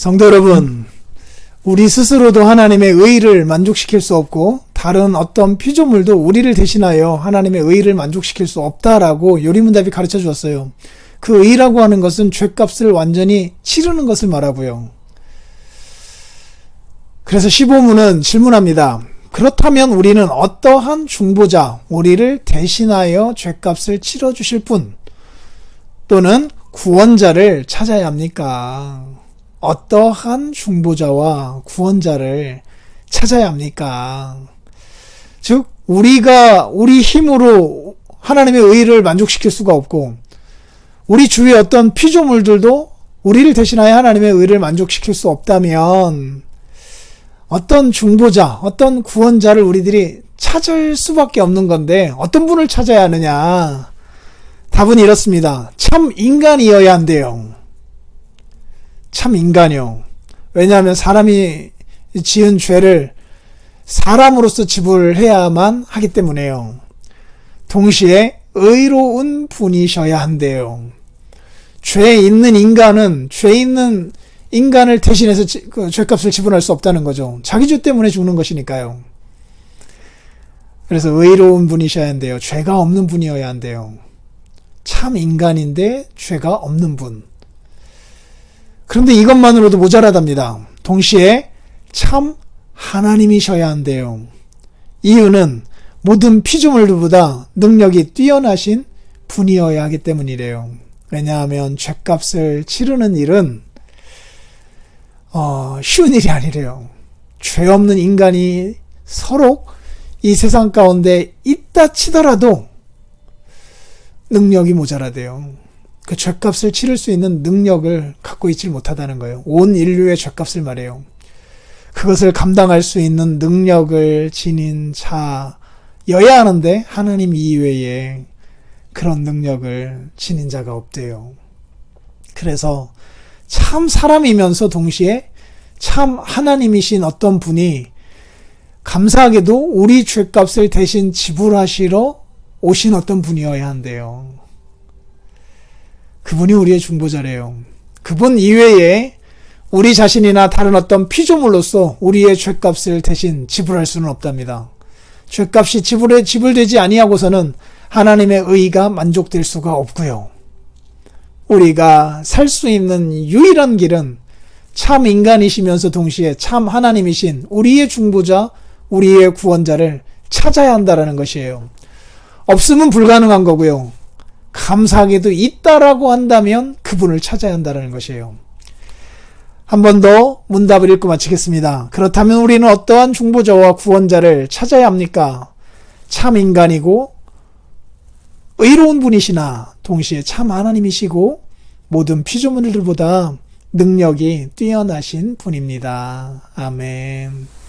성도 여러분, 우리 스스로도 하나님의 의를 만족시킬 수 없고 다른 어떤 피조물도 우리를 대신하여 하나님의 의를 만족시킬 수 없다라고 요리문답이 가르쳐 주었어요. 그 의라고 하는 것은 죄값을 완전히 치르는 것을 말하고요. 그래서 15문은 질문합니다. 그렇다면 우리는 어떠한 중보자, 우리를 대신하여 죄값을 치러주실 분, 또는 구원자를 찾아야 합니까? 어떠한 중보자와 구원자를 찾아야 합니까? 즉, 우리가 우리 힘으로 하나님의 의를 만족시킬 수가 없고, 우리 주위의 어떤 피조물들도 우리를 대신하여 하나님의 의를 만족시킬 수 없다면, 어떤 중보자, 어떤 구원자를 우리들이 찾을 수밖에 없는 건데, 어떤 분을 찾아야 하느냐? 답은 이렇습니다. 참 인간이어야 한대요. 참 인간이요. 왜냐하면 사람이 지은 죄를 사람으로서 지불해야만 하기 때문에요. 동시에 의로운 분이셔야 한대요. 죄 있는 인간은 죄 있는 인간을 대신해서 지- 그 죄값을 지불할 수 없다는 거죠. 자기 죄 때문에 죽는 것이니까요. 그래서 의로운 분이셔야 한대요. 죄가 없는 분이어야 한대요. 참 인간인데 죄가 없는 분. 그런데 이것만으로도 모자라답니다. 동시에 참 하나님이셔야 한대요. 이유는 모든 피조물들보다 능력이 뛰어나신 분이어야 하기 때문이래요. 왜냐하면 죄값을 치르는 일은 어, 쉬운 일이 아니래요. 죄 없는 인간이 서로 이 세상 가운데 있다 치더라도 능력이 모자라대요. 그 죄값을 치를 수 있는 능력을 갖고 있지 못하다는 거예요. 온 인류의 죄값을 말해요. 그것을 감당할 수 있는 능력을 지닌 자여야 하는데 하나님 이외에 그런 능력을 지닌 자가 없대요. 그래서 참 사람이면서 동시에 참 하나님이신 어떤 분이 감사하게도 우리 죄값을 대신 지불하시러 오신 어떤 분이어야 한대요. 그분이 우리의 중보자래요. 그분 이외에 우리 자신이나 다른 어떤 피조물로서 우리의 죄값을 대신 지불할 수는 없답니다. 죄값이 지불에 지불되지 아니하고서는 하나님의 의가 만족될 수가 없고요. 우리가 살 수 있는 유일한 길은 참 인간이시면서 동시에 참 하나님이신 우리의 중보자, 우리의 구원자를 찾아야 한다라는 것이에요. 없으면 불가능한 거고요. 감사하게도 있다라고 한다면 그분을 찾아야 한다는 것이에요. 한 번 더 문답을 읽고 마치겠습니다. 그렇다면 우리는 어떠한 중보자와 구원자를 찾아야 합니까? 참 인간이고 의로운 분이시나 동시에 참 하나님이시고 모든 피조물들보다 능력이 뛰어나신 분입니다. 아멘.